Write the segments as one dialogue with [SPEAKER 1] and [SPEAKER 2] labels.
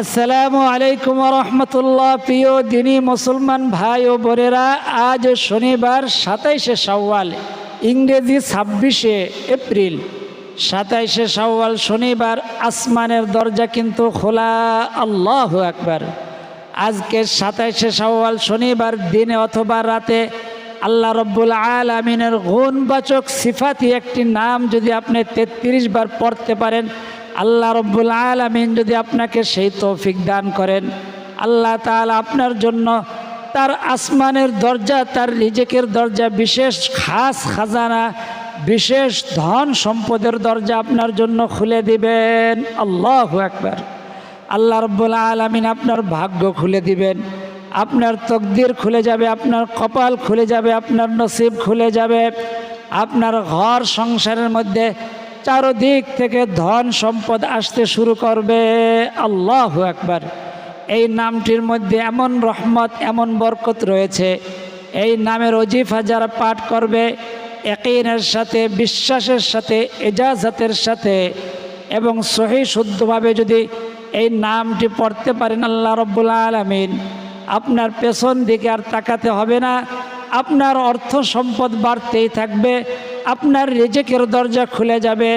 [SPEAKER 1] আসসালামু আলাইকুম রহমতুল্লাহ। প্রিয় দিনী মুসলমান ভাই ও বোনেরা, আজ শনিবার সাতাইশে শাওয়াল, ইংরেজি ছাব্বিশে এপ্রিল। সাতাইশে শাওয়াল শনিবার, আসমানের দরজা কিন্তু খোলা, আল্লাহ একবার আজকে সাতাইশে শাওয়াল শনিবার, দিনে অথবা রাতে আল্লাহ রব্বুল আলমিনের গুণবাচক সিফাতি একটি নাম যদি আপনি তেত্রিশ বার পড়তে পারেন আল্লাহ রব্বুল আলমিন যদি আপনাকে সেই তৌফিক দান করেন, আল্লাহ তাআলা আপনার জন্য তার আসমানের দরজা, তার রিজেকের দরজা, বিশেষ খাস খাজানা, বিশেষ ধন সম্পদের দরজা আপনার জন্য খুলে দিবেন। আল্লাহ একবার আল্লাহ রব্বুল আলমিন আপনার ভাগ্য খুলে দিবেন, আপনার তকদির খুলে যাবে, আপনার কপাল খুলে যাবে, আপনার নসিব খুলে যাবে, আপনার ঘর সংসারের মধ্যে চারদিক থেকে ধন সম্পদ আসতে শুরু করবে। আল্লাহ একবার এই নামটির মধ্যে এমন রহমত, এমন বরকত রয়েছে। এই নামের অজিফা যারা পাঠ করবে, একিনের সাথে, বিশ্বাসের সাথে, এজাজাতের সাথে এবং সহি শুদ্ধভাবে যদি এই নামটি পড়তে পারেন আল্লাহ রব্বুল আলমিন, আপনার পেছন দিকে আর তাকাতে হবে না। আপনার অর্থ সম্পদ বাড়তেই থাকবে। আপনার রেজেকের দরজা খুলে যাবে।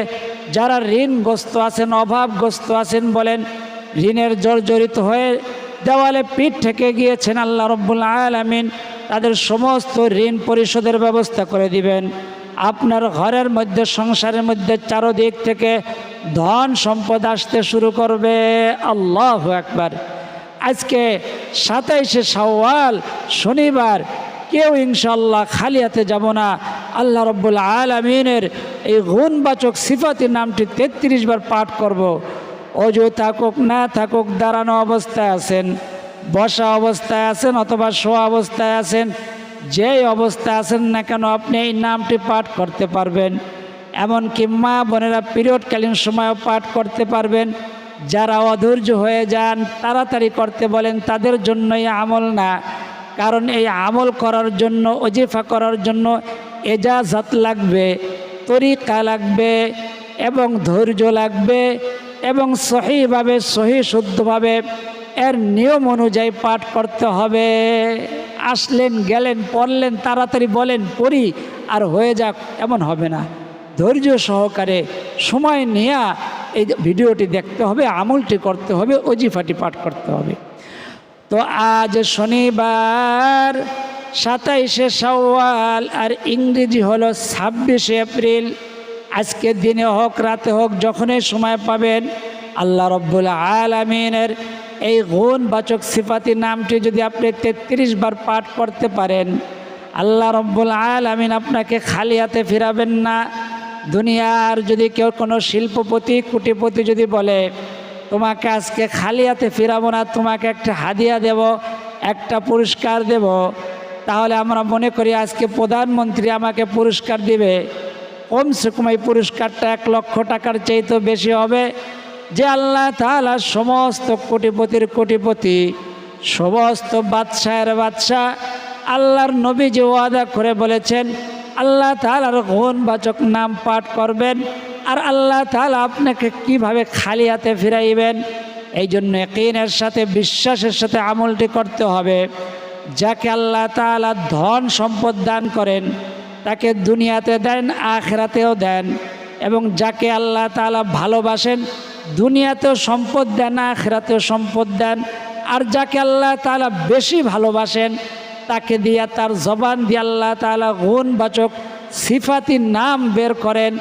[SPEAKER 1] যারা ঋণগ্রস্ত আছেন, অভাবগ্রস্ত আছেন বলেন, ঋণের জর্জরিত হয়ে দেওয়ালে পিঠ থেকে গিয়েছেন আল্লাহ রব্বুল আলমিন, তাদের সমস্ত ঋণ পরিশোধের ব্যবস্থা করে দিবেন। আপনার ঘরের মধ্যে, সংসারের মধ্যে চারদিক থেকে ধন সম্পদ আসতে শুরু করবে। আল্লাহ একবার আজকে সাতাইশে শাওয়াল শনিবার কেউ ইনশাল্লাহ খালি হাতে যাব না। আল্লাহ রব্বুল আলমিনের এই গুণবাচক সিফাতি নামটি তেত্রিশ বার পাঠ করব। অজু থাকুক, না থাকুক, দাঁড়ানো অবস্থায় আছেন, বসা অবস্থায় আছেন অথবা শোয়া অবস্থায় আছেন, যেই অবস্থায় আছেন না কেন আপনি এই নামটি পাঠ করতে পারবেন। এমনকি মা বোনেরা পিরিয়ডকালীন সময়ও পাঠ করতে পারবেন। যারা অধৈর্য হয়ে যান, তাড়াতাড়ি করতে বলেন, তাদের জন্যই আমল না। কারণ এই আমল করার জন্য অজিফা করার জন্য এজাজত লাগবে, তরিকা লাগবে, এবং ধৈর্য লাগবে, এবং সহিভাবে, সহি শুদ্ধভাবে এর নিয়ম অনুযায়ী পাঠ করতে হবে। আসলেন, গেলেন, পড়লেন, তাড়াতাড়ি বলেন, পড়ি, আর হয়ে যাক, এমন হবে না। ধৈর্য সহকারে সময় নিয়ে এই ভিডিওটি দেখতে হবে, আমলটি করতে হবে অজিফাটি পাঠ করতে হবে। তো আজ শনিবার, সাতাইশে সওয়াল আর ইংরেজি হলো ছাব্বিশে এপ্রিল। আজকের দিনে হোক, রাতে হোক, যখনই সময় পাবেন, আল্লাহ রব্বুল আলমিনের এই গুণবাচক সিফাতি নামটি যদি আপনি তেত্রিশ বার পাঠ করতে পারেন, আল্লাহ রব্বুল আলমিন আপনাকে খালি হাতে ফিরাবেন না। দুনিয়ার যদি কেউ কোনো শিল্পপতি, কুটিপতি যদি বলে তোমাকে আজকে খালি হাতে ফিরাবো না, তোমাকে একটা হাদিয়া দেব, একটা পুরস্কার দেব। তাহলে আমরা মনে করি আজকে প্রধানমন্ত্রী আমাকে পুরস্কার দিবে। কমসে কম এই পুরস্কারটা এক লক্ষ টাকার চাইতেও বেশি হবে। যে আল্লাহ তাহলে সমস্ত কোটিপতির কোটিপতি, সমস্ত বাদশাহের বাদশাহ, আল্লাহর নবী যে ওয়াদা করে বলেছেন, আল্লাহ তালার বাচক নাম পাঠ করবেন। আর আল্লাহ তালা আপনাকে কীভাবে খালি হাতে ফিরাইবেন? এই জন্য কিনের সাথে, বিশ্বাসের সাথে আমলটি করতে হবে। যাকে আল্লাহ তালা ধন সম্পদ দান করেন, তাকে দুনিয়াতে দেন, আখরাতেও দেন। এবং যাকে আল্লাহ তালা ভালোবাসেন, দুনিয়াতেও সম্পদ দেন, আখরাতেও সম্পদ দেন। আর যাকে আল্লাহ তালা বেশি ভালোবাসেন, তাকে দিয়া তার জবান দিয়ে আল্লাহ তালা গুণবাচক, সিফাতি নাম বের করেন।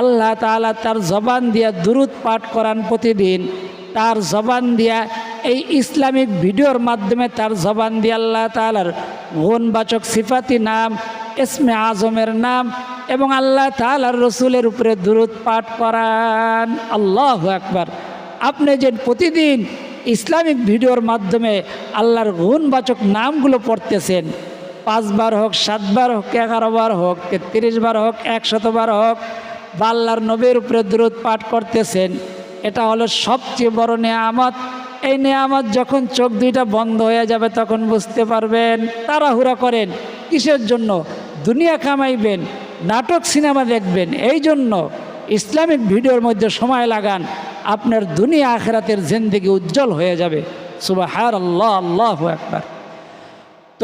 [SPEAKER 1] আল্লাহ তালা তার জবান দিয়া দুরুদ পাঠ করান প্রতিদিন। তার জবান দিয়া এই ইসলামিক ভিডিওর মাধ্যমে তার জবান দিয়ে আল্লাহ তালার গুণবাচক সিফাতি নাম এসমে আজমের নাম এবং আল্লাহ তালার রসুলের উপরে দুরুদ পাঠ করান। আল্লাহ একবার আপনি যে প্রতিদিন ইসলামিক ভিডিওর মাধ্যমে আল্লাহর গুণবাচক নামগুলো পড়তেছেন, পাঁচবার হোক, সাতবার হোক এগারো বার হোক তেত্রিশ বার হোক, একশতবার হোক বা আল্লাহর নবীর উপরে দূরত পাঠ করতেছেন, এটা হলো সবচেয়ে বড় নেয়ামত। এই নেয়ামত যখন চোখ দুইটা বন্ধ হয়ে যাবে তখন বুঝতে পারবেন, তাড়াহুড়া করেন, কিসের জন্য? দুনিয়া কামাইবেন, নাটক সিনেমা দেখবেন, এই জন্য ইসলামিক ভিডিওর মধ্যে সময় লাগান, আপনার দুনিয়া আখেরাতের জিন্দিগি উজ্জ্বল হয়ে যাবে। সুবাহার আল্লাহ আল্লাহ একবার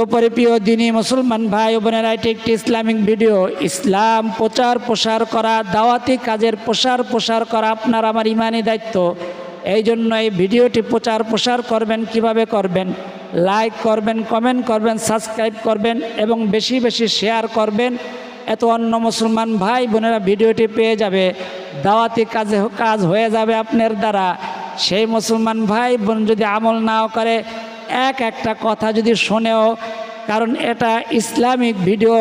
[SPEAKER 1] তো পরে প্রিয় দিনী মুসলমান ভাই বোনেরা, এটি একটি ইসলামিক ভিডিও। ইসলাম প্রচার প্রসার করা, দাওয়াতি কাজের প্রসার প্রসার করা আপনার আমার ইমানি দায়িত্ব। এই জন্য এই ভিডিওটি প্রচার প্রসার করবেন, কীভাবে করবেন? লাইক করবেন কমেন্ট করবেন সাবস্ক্রাইব করবেন এবং বেশি বেশি শেয়ার করবেন, এত অন্য মুসলমান ভাই বোনেরা ভিডিওটি পেয়ে যাবে। দাওয়াতি কাজে কাজ হয়ে যাবে আপনার দ্বারা। সেই মুসলমান ভাই বোন যদি আমল নাও করে এক একটা কথা যদি শোনেও, কারণ এটা ইসলামিক ভিডিও,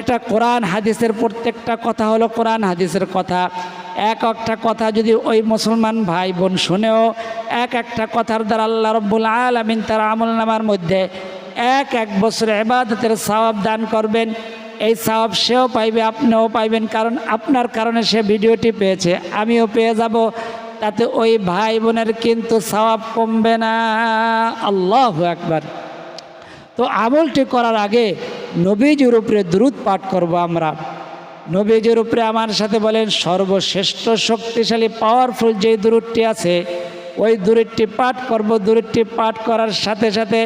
[SPEAKER 1] এটা কোরআন হাদিসের প্রত্যেকটা কথা হলো কোরআন হাদিসের কথা। এক একটা কথা যদি ওই মুসলমান ভাই বোন শুনেও, এক একটা কথার দ্বারা আল্লাহ রব্বুল আলমিন তার আমল নামার মধ্যে এক এক বছর এবাদতের সওয়াব দান করবেন। এই সওয়াব সেও পাইবে, আপনিও পাইবেন, কারণ আপনার কারণে সে ভিডিওটি পেয়েছে, আমিও পেয়ে যাব। তাতে ওই ভাই বোনের কিন্তু সওয়াব কমবে না। আল্লাহ একবার তো আমলটি করার আগে নবীজির উপরে দ্রুত পাঠ করব আমরা। নবীজির উপরে আমার সাথে বলেন, সর্বশ্রেষ্ঠ শক্তিশালী পাওয়ারফুল যে দূরটি আছে, ওই দূরটি পাঠ করব। দূরটি পাঠ করার সাথে সাথে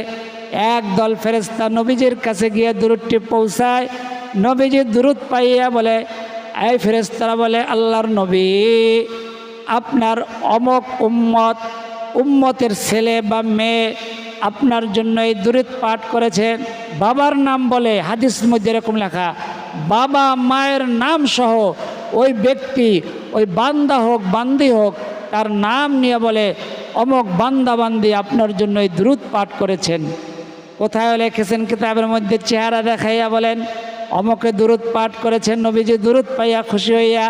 [SPEAKER 1] এক দল ফেরেস্তা নবীজির কাছে গিয়ে দূরটি পৌঁছায়। নবীজি দূরত পাইয়া বলে, এই ফেরেস্তারা বলে, আল্লাহর নবী। আপনার অমক উম্মত, উম্মতের ছেলে বা মেয়ে আপনার জন্য এই দূরিত পাঠ করেছেন বাবার নাম বলে হাদিস মধ্যে এরকম লেখা, বাবা মায়ের নাম সহ ওই ব্যক্তি, ওই বান্দা হোক, বান্দি হোক, তার নাম নিয়ে বলে অমক বান্দা বান্দি আপনার জন্য এই দ্রুত পাঠ করেছেন। কোথায় লিখেছেন কিতাবের মধ্যে চেহারা দেখাইয়া বলেন, অমকে দূরত পাঠ করেছেন, নবীজি দূরত পাইয়া খুশি হইয়া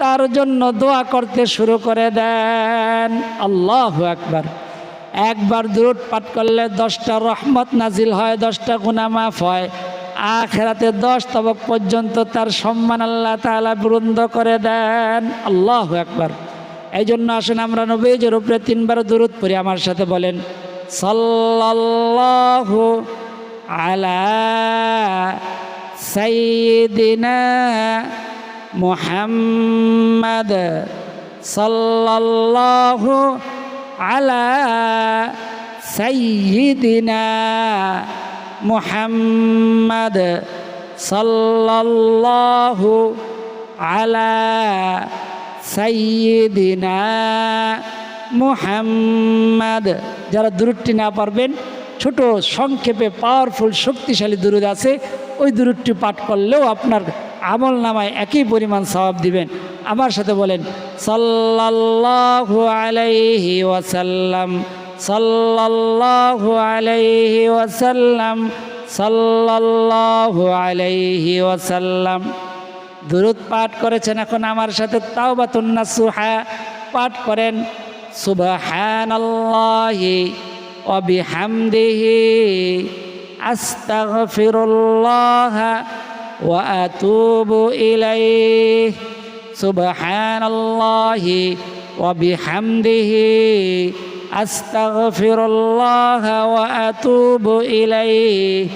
[SPEAKER 1] তার জন্য দোয়া করতে শুরু করে দেন। আল্লাহ একবার একবার দূরত পাঠ করলে দশটা রহমত নাজিল হয়, দশটা গুণা মাফ হয়। আখেরাতে দশ তবক পর্যন্ত তার সম্মান আল্লাহ তালা বৃন্দ করে দেন। আল্লাহ একবার এই জন্য আসেন আমরা নবীজের উপরে তিনবার দূরত পড়ি, আমার সাথে বলেন, সাল্লাল্লাহু আলা সাইয়্যিদিনা মুহাম্মাদ সাল্লাল্লাহু আলা সাইয়্যিদিনা মুহাম্মাদ সাল্লাল্লাহু আলা সাইয়্যিদিনা মুহাম্মাদ। যারা দূরটি না পারবেন, ছোট সংক্ষেপে পাওয়ারফুল শক্তিশালী দুরুদ আছে, ওই দুরুদটি পাঠ করলেও আপনার আমল নামায় একই পরিমাণ সওয়াব দিবেন। আমার সাথে বলেন, সাল্লাল্লাহু আলাইহি ওয়াসাল্লাম, সাল্লাল্লাহু আলাইহি ওয়াসাল্লাম, সাল্লাল্লাহু আলাইহি ওয়াসাল্লাম। দুরুদ পাঠ করেছেন এখন আমার সাথে, তাওবাতুন নাসুহা পাঠ করেন, সুবহানাল্লাহি ওয়া বিহামদিহি, আস্তাগফিরুল্লাহ আতুবু ইলাইহি সুবহানাল্লাহি ওয়া বিহামদিহি আস্তাগফিরুল্লাহ ওয়া আতুবু ইলাইহি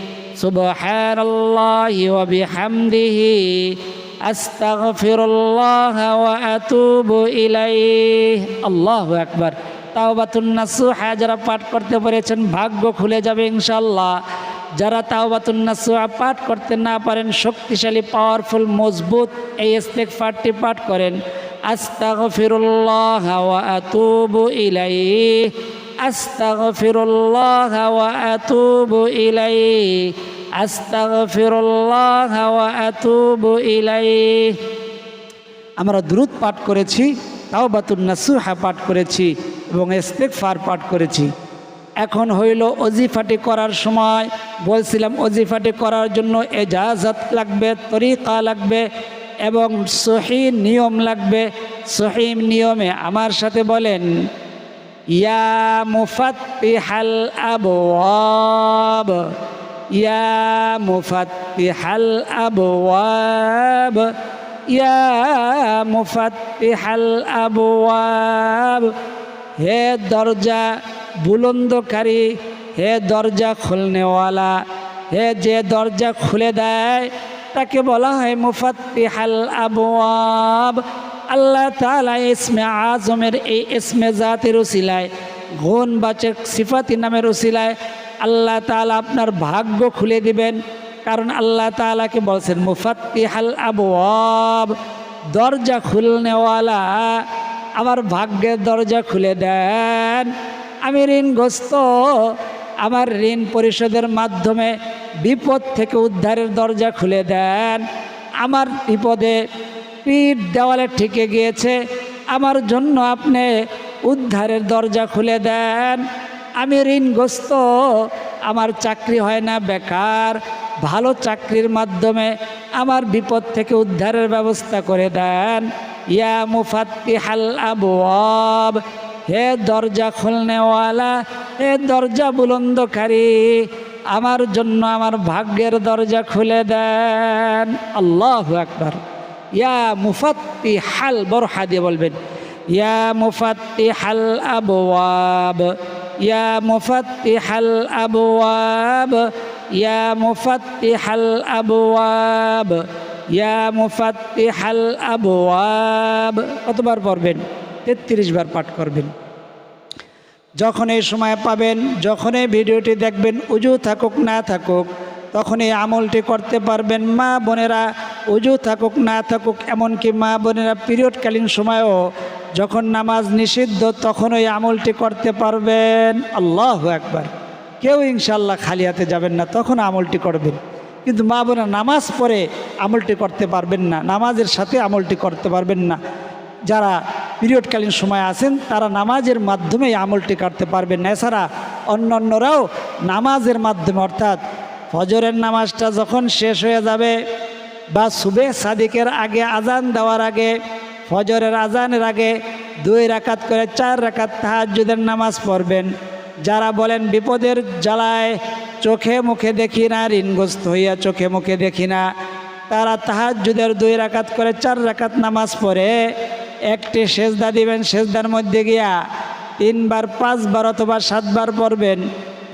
[SPEAKER 1] সুবহানাল্লাহি ওয়া বিহামদিহি আস্তাগফিরুল্লাহ ওয়া আতুবু ইলাইহি আল্লাহু আকবার তাওবাতুন নাসুহা যারা পাঠ করতে পেরেছেন, ভাগ্য খুলে যাবে ইনশাআল্লাহ। যারা তাওবাতুন নাসুহা পাঠ করতে না পারেন, শক্তিশালী পাওয়ারফুল মজবুত এই ইস্তেগফারটি পাঠ করেন। আস্তাগফিরুল্লাহ ওয়া আতুবু ইলাইহি। আস্তাগফিরুল্লাহ ওয়া আতুবু ইলাইহি। আস্তাগফিরুল্লাহ ওয়া আতুবু ইলাইহি। আমরা দ্রুত পাঠ করেছি তাও বাতুন নাসুহা পাঠ করেছি এবং ইস্তেকফার পাঠ করেছি। এখন হইল অজিফাটি করার সময়। বলছিলাম, অজিফাটি করার জন্য এজাজত লাগবে, তরিকা লাগবে এবং সহি নিয়ম লাগবে। সহি নিয়মে আমার সাথে বলেন, ইয়া মুফাত্তিহাল আবওয়াব, ইয়া মুফাত্তিহাল আবওয়াব, ইয়া মুফাত্তিহাল আবওয়াব, হে দরজা বুলন্দকারী, হে দরজা খুলনেওয়ালা, হে যে দরজা খুলে দেয়, তাকে বলা হয় মুফাত্তি হাল আবওয়াব। আল্লাহ তালা ইসমে আজমের এই ইসমে জাতের ওসিলায় গুণ বাচক সিফাতি নামের ওসিলায় আল্লাহ তালা আপনার ভাগ্য খুলে দিবেন। কারণ আল্লাহ তালাকে বলছেন মুফাত্তি হাল আবওয়াব, দরজা খুলনেওয়ালা আবার ভাগ্যের দরজা খুলে দেন। আমি ঋণগ্রস্ত। আমার ঋণ পরিশোধের মাধ্যমে বিপদ থেকে উদ্ধারের দরজা খুলে দেন। আমার বিপদে পিঠ দেওয়ালে ঠেকে গিয়েছে। আমার জন্য আপনি উদ্ধারের দরজা খুলে দেন। আমি ঋণগ্রস্ত। আমার চাকরি হয় না, বেকার। ভালো চাকরির মাধ্যমে আমার বিপদ থেকে উদ্ধারের ব্যবস্থা করে দেন। ইয়া মুফাত্তি হাল আবুয়াব হে দরজা খুলনেওয়ালা, হে দরজা বুলন্দকারী, আমার জন্য আমার ভাগ্যের দরজা খুলে দেন। আল্লাহ আকবার। ইয়া মুফাত্তি হাল বড় হাদিয়ে বলবেন, ইয়া মুফাত্তি হাল আবওয়াব, ইয়া মুফাত্তি হাল আবওয়াব, ইয়া মুফাত্তি হাল আবওয়াব, ইয়া মুফাত্তি হাল আবওয়াব। কতবার পড়বেন? তেত্রিশ বার পাঠ করবেন। যখন এই সময় পাবেন, যখন এই ভিডিওটি দেখবেন, উজু থাকুক, না থাকুক, তখন এই আমলটি করতে পারবেন। মা বোনেরা, উজু থাকুক, না থাকুক, এমনকি মা বোনেরা পিরিয়ডকালীন সময়ও যখন নামাজ নিষিদ্ধ, তখন ওই আমলটি করতে পারবেন। আল্লাহ একবার কেউ ইনশাল্লাহ খালি হাতে যাবেন না, তখন আমলটি করবেন। কিন্তু মা বোনেরা নামাজ পড়ে আমলটি করতে পারবেন না, নামাজের সাথে আমলটি করতে পারবেন না। যারা পিরিয়ডকালীন সময় আছেন, তারা নামাজের মাধ্যমে আমলটি কাটতে পারবেন। এছাড়া অন্য অন্যরাও নামাজের মাধ্যমে, অর্থাৎ ফজরের নামাজটা যখন শেষ হয়ে যাবে বা সুবে সাদিকের আগে আজান দেওয়ার আগে, ফজরের আজানের আগে দুই রাকাত করে চার রাকাত তাহাজুদের নামাজ পড়বেন। যারা বলেন, বিপদের জ্বালায় চোখে মুখে দেখি না, ঋণগ্রস্ত হইয়া চোখে মুখে দেখি না, তারা তাহাজুদের দুই রাকাত করে চার রাকাত নামাজ পড়ে। একটি সেজদা দিবেন, সেজদার মধ্যে গিয়া তিনবার, পাঁচবার অথবা সাতবার পড়বেন।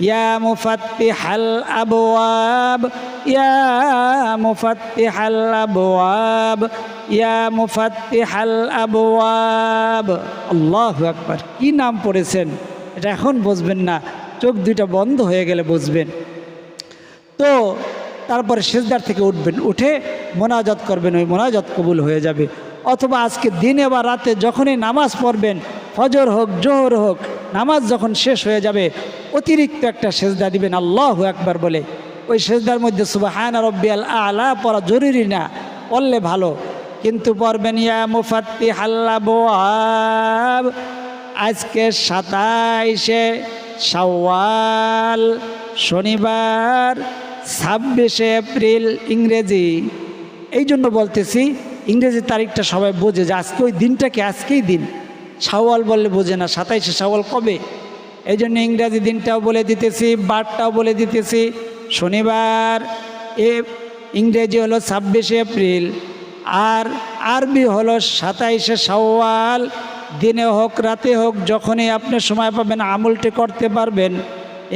[SPEAKER 1] ইয়া মুফাত্তি হাল আবওয়াব, ইয়া মুফাত্তি হাল আবওয়াব, ইয়া মুফাত্তি হাল আবওয়াব। আল্লাহ আকবার, কি নাম পড়েছেন? এটা এখন বুঝবেন না, চোখ দুইটা বন্ধ হয়ে গেলে বুঝবেন। তো তারপরে সেজদার থেকে উঠবেন, উঠে মোনাজাত করবেন, ওই মোনাজাত কবুল হয়ে যাবে। অথবা আজকে দিনে বা রাতে যখনই নামাজ পড়বেন, ফজর হোক, জোহর হোক, নামাজ যখন শেষ হয়ে যাবে, অতিরিক্ত একটা সেজদা দিবেন, আল্লাহ একবার বলে। ওই সেজদার মধ্যে সুবাহান রব্বিয়াল আলা পড়া জরুরি না, পড়লে ভালো। কিন্তু পড়বেন, ইয়া মুফাত্তি হাল্লা বোয়াব আজকে সাতাইশে শাওয়াল, শনিবার, ছাব্বিশে এপ্রিল ইংরেজি। এই জন্য বলতেছি ইংরেজি তারিখটা সবাই বোঝে যে আজকে ওই দিনটাকে আজকেই দিন। শাওয়াল বললে বোঝে না, সাতাইশে শাওয়াল কবে? এই জন্য ইংরাজি দিনটাও বলে দিতেছি, বারটাও বলে দিতেছি। শনিবার এ, ইংরেজি হলো ছাব্বিশে এপ্রিল, আর আরবি হলো সাতাইশে শাওয়াল। দিনে হোক, রাতে হোক, যখনই আপনি সময় পাবেন, আমলটি করতে পারবেন।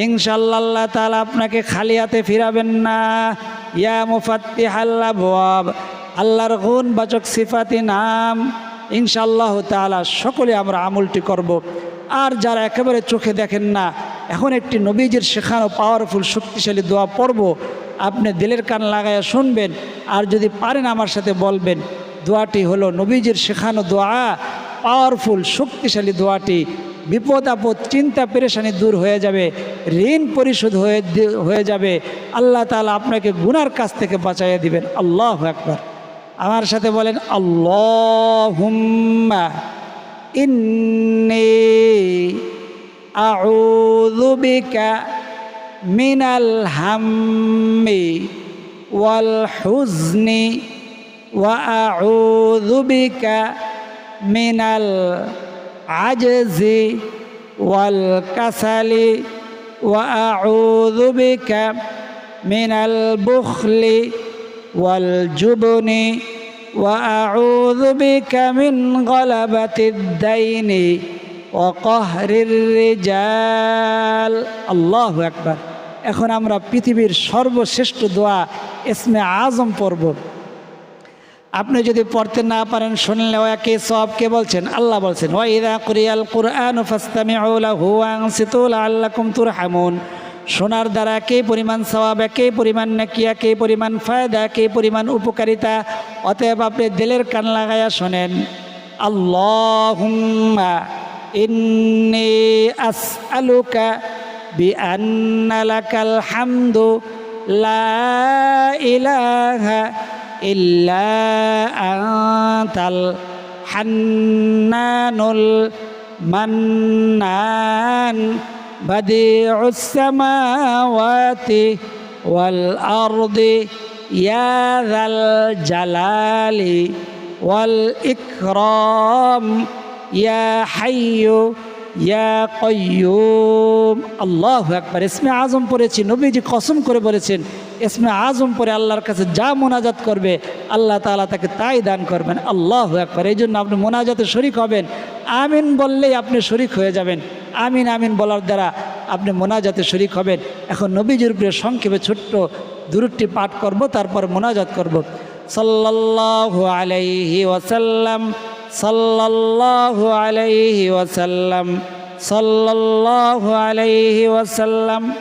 [SPEAKER 1] ইনশাল্লাহ তালা আপনাকে খালি হাতে ফিরাবেন না। ইয়া মুফাত্তি হাল্লা বোয়াব আল্লাহর গুণ বাচক সিফাতি নাম ইনশাল্লাহ তালা সকলে আমরা আমলটি করব। আর যারা একেবারে চোখে দেখেন না, এখন একটি নবীজির শেখানো পাওয়ারফুল শক্তিশালী দোয়া পড়ব। আপনি দিলের কান লাগাইয়া শুনবেন, আর যদি পারেন আমার সাথে বলবেন, দোয়াটি হলো নবীজির শেখানো দোয়া পাওয়ারফুল শক্তিশালী দোয়াটি। বিপদ আপদ, চিন্তা পেরেশানি দূর হয়ে যাবে, ঋণ পরিশোধ হয়ে হয়ে যাবে। আল্লাহ তালা আপনাকে গুনার কাছ থেকে বাঁচাইয়া দিবেন। আল্লাহ একবার আমার সাথে বলেন, আল্লাহুম্মা ইন্নি আউযু বিকা মিনাল হাম্মি ওয়াল হুজনি ওয়া আউযু বিকা মিনাল আজজি ওয়াল কাসালি ওয়া আউযু বিকা মিনাল বুখলি والجبن وأعوذ بك من غلبة الدين وقهر الرجال الله أكبر এখন আমরা পৃথিবীর সর্বশ্রেষ্ঠ দোয়া ইসমে আজম পড়ব আপনি যদি পড়তে না পারেন শুনলেও একই সব কে বলছেন আল্লাহ বলছেন ওয়াইদা কুরিয়াল কুরআন ফাস্তামিউ লাহু ওয়ানসিতু লাআল্লাকুম তুরহামুন শোনার দ্বারা কে পরিমাণ স্বভাব কে পরিমাণ নাকিয়া, কে পরিমাণ ফায়দা, কে পরিমাণ উপকারিতা, অতএব আপনি দিলের কান লাগাইয়া শোনেন আল্লাহ আলুকা লা ইলাহা হান্নানুল মান্নান। بديع السماوات والأرض يا ذا الجلال والإكرام يا حي ইয়া কয়ুম আল্লাহ একবার ইসমে আজম পড়েছি নবীজি কসম করে বলেছেন ইসমে আজম পরে আল্লাহর কাছে যা মোনাজাত করবে আল্লাহ তাআলা তাকে তাই দান করবেন আল্লাহ একবার এই জন্য আপনি মোনাজাতে শরিক হবেন আমিন বললেই আপনি শরিক হয়ে যাবেন আমিন আমিন বলার দ্বারা আপনি মোনাজাতে শরিক হবেন। এখন নবীজির উপরে সংক্ষেপে ছোট্ট দূরটি পাঠ করব, তারপর মোনাজাত করব। সাল্লাল্লাহু আলাইহি ওয়াসাল্লাম, সাল্লাল্লাহু আলাইহি ওয়াসাল্লাম, সাল্লাল্লাহু আলাইহি ওয়াসাল্লাম।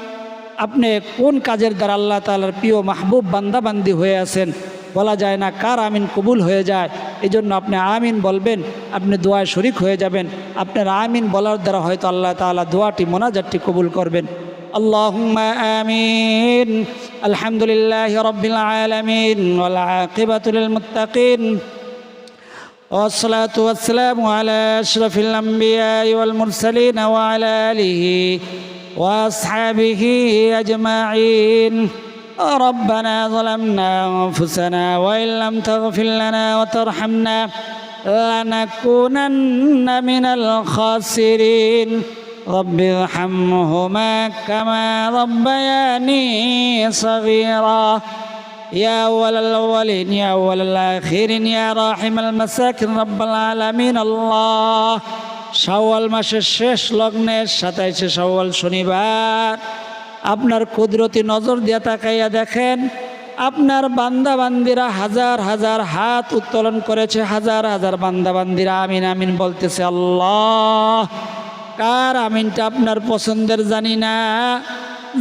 [SPEAKER 1] আপনি কোন কাজের দ্বারা আল্লাহ তাআলার প্রিয় মাহবুব বান্দাবান্দি হয়ে আছেন? বলা যায় না কার আমিন কবুল হয়ে যায় এই জন্য আপনি আমিন বলবেন আপনি দোয়ায় শরিক হয়ে যাবেন আপনার আমিন বলার দ্বারা হয়তো আল্লাহ তাআলা দোয়াটি মোনাজাতটি কবুল করবেন اللهم آمين الحمد لله رب العالمين والعاقبة للمتقين والصلاة والسلام على أشرف الأنبياء والمرسلين وعلى آله وأصحابه أجمعين ربنا ظلمنا أنفسنا وإن لم تغفر لنا وترحمنا لنكونن من الخاسرين رب ارحمهما كما ربياني صغيرا يا أول الأولين يا أول الآخرين يا راحم المساكن رب العالمين الله শাওয়াল মাসের শেষ লগ্নের সাতাইশে শাওয়াল শনিবার আপনার কুদরতি নজর দিয়ে তাকাইয়া দেখেন, আপনার বান্দা বান্দিরা হাজার হাজার হাত উত্তোলন করেছে, হাজার হাজার বান্দা বান্দিরা আমিন আমিন বলতেছে, আল্লাহ, কার আমিনটা আপনার পছন্দের জানি না।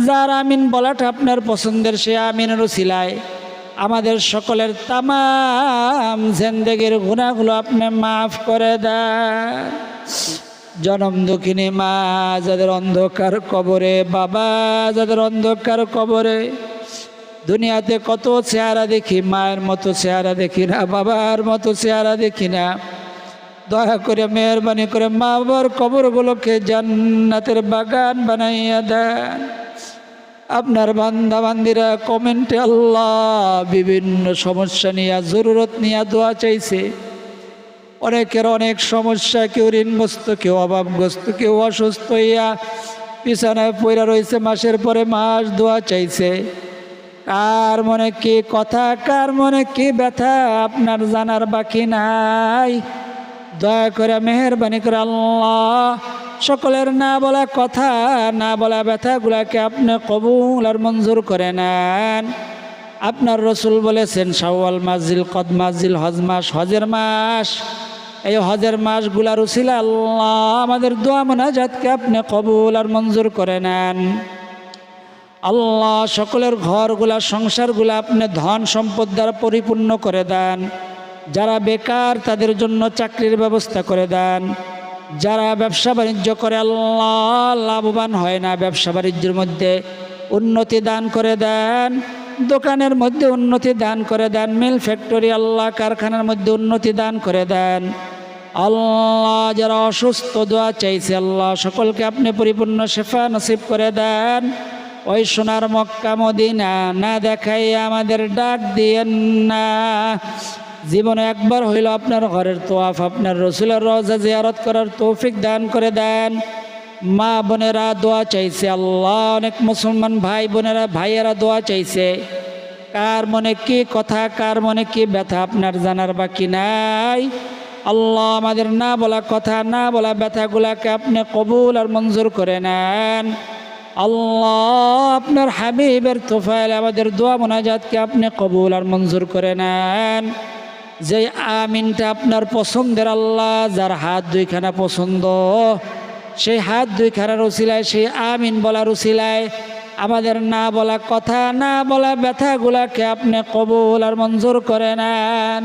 [SPEAKER 1] যার আমিন বলাটা আপনার পছন্দের, সে আমিনের সিলায় আমাদের সকলের তামাম জেন্দেগির গুণাগুলো আপনি মাফ করে দেন। জনম দুঃখিনী মা, যাদের অন্ধকার কবরে, বাবা, যাদের অন্ধকার কবরে। দুনিয়াতে কত চেহারা দেখি, মায়ের মতো চেহারা দেখি না, বাবার মতো চেহারা দেখি না। দয়া করে, মেহরবানি করে মা বাবার কবরগুলোকে জান্নাতের বাগান বানাইয়া দেন। আপনার বান্দা বান্দিরা কমেন্টে আল্লাহ বিভিন্ন সমস্যা নিয়ে, জরুরত নিয়ে দোয়া চাইছে। অনেকের অনেক সমস্যা, কেউ ঋণগ্রস্ত, কেউ অভাবগ্রস্ত, কেউ অসুস্থ হইয়া বিছানায় পইরা রয়েছে মাসের পরে মাস দোয়া চাইছে। কার মনে কি কথা, কার মনে কি ব্যথা, আপনার জানার বাকি নাই। দয়া করে, মেহরবানি করে আল্লাহ, সকলের না বলা কথা, না বলা ব্যথাগুলাকে আপনি কবুল আর মঞ্জুর করে নেন। আপনার রসুল বলেছেন, শাওয়াল মাসজিল কদ মাসজিল হজ মাস, হজের মাস। এই হজের মাসগুলার উসিলা আল্লাহ, আমাদের দোয়া মোনাজাতকে আপনি কবুল আর মঞ্জুর করে নেন। আল্লাহ সকলের ঘরগুলা, সংসারগুলা আপনি ধন সম্পদ দ্বারা পরিপূর্ণ করে দেন। যারা বেকার, তাদের জন্য চাকরির ব্যবস্থা করে দেন। যারা ব্যবসা বাণিজ্য করে, আল্লাহ লাভবান হয় না ব্যবসা বাণিজ্যের মধ্যে। উন্নতি দান করে দেন, দোকানের মধ্যে উন্নতি দান করে দেন, মিল ফ্যাক্টরি, আল্লাহ কারখানার মধ্যে উন্নতি দান করে দেন। আল্লাহ যারা অসুস্থ, দোয়া চাইছে আল্লাহ, সকলকে আপনি পরিপূর্ণ শেফা নসিব করে দেন। ওই সোনার মক্কা মদিনা না দেখাই আমাদের ডাক দিয়েন না। জীবনে একবার হইল আপনার ঘরের তোয়াফ, আপনার রসুলের রজা জিয়ারত করার তৌফিক দান করে দেন। মা বোনেরা দোয়া চাইছে আল্লাহ, অনেক মুসলমান ভাই বোনেরা, ভাইয়েরা দোয়া চাইছে। কার মনে কি কথা, কার মনে কি ব্যথা, আপনার জানার বাকি নাই। আল্লাহ আমাদের না বলা কথা, না বলা ব্যথাগুলাকে আপনি কবুল আর মঞ্জুর করে নেন। আল্লাহ আপনার হাবিবের তোফাইল আমাদের দোয়া মোনাজাতকে আপনি কবুল আর মঞ্জুর করে নেন। যে আমিনটা আপনার পছন্দের আল্লাহ, যার হাত দুইখানা পছন্দ, সেই হাত দুইখানার উসিলায়, সেই আমিন বলার উসিলায় আমাদের না বলা কথা, না বলা ব্যথাগুলাকে আপনি কবুল আর মঞ্জুর করে নেন।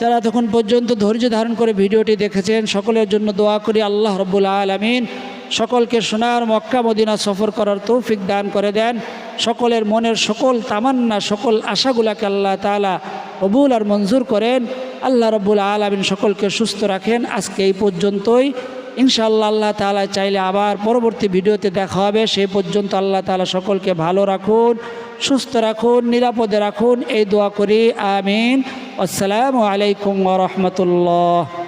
[SPEAKER 1] যারা তখন পর্যন্ত ধৈর্য ধারণ করে ভিডিওটি দেখেছেন, সকলের জন্য দোয়া করি, আল্লাহ রব্বুল আলমিন সকলকে সোনার মক্কা মদিনা সফর করার তৌফিক দান করে দেন। সকলের মনের সকল তামান্না, সকল আশাগুলাকে আল্লাহ তালা কবুল আর মঞ্জুর করেন। আল্লাহ রব্বুল আলমিন সকলকে সুস্থ রাখেন। আজকে এই পর্যন্তই। ইনশাআল্লাহ আল্লাহ তালা চাইলে আবার পরবর্তী ভিডিওতে দেখা হবে। সে পর্যন্ত আল্লাহ তালা সকলকে ভালো রাখুন, সুস্থ রাখুন, নিরাপদে রাখুন। এই দোয়া করি, আমিন। আসসালামু আলাইকুম রহমতুল্লাহ।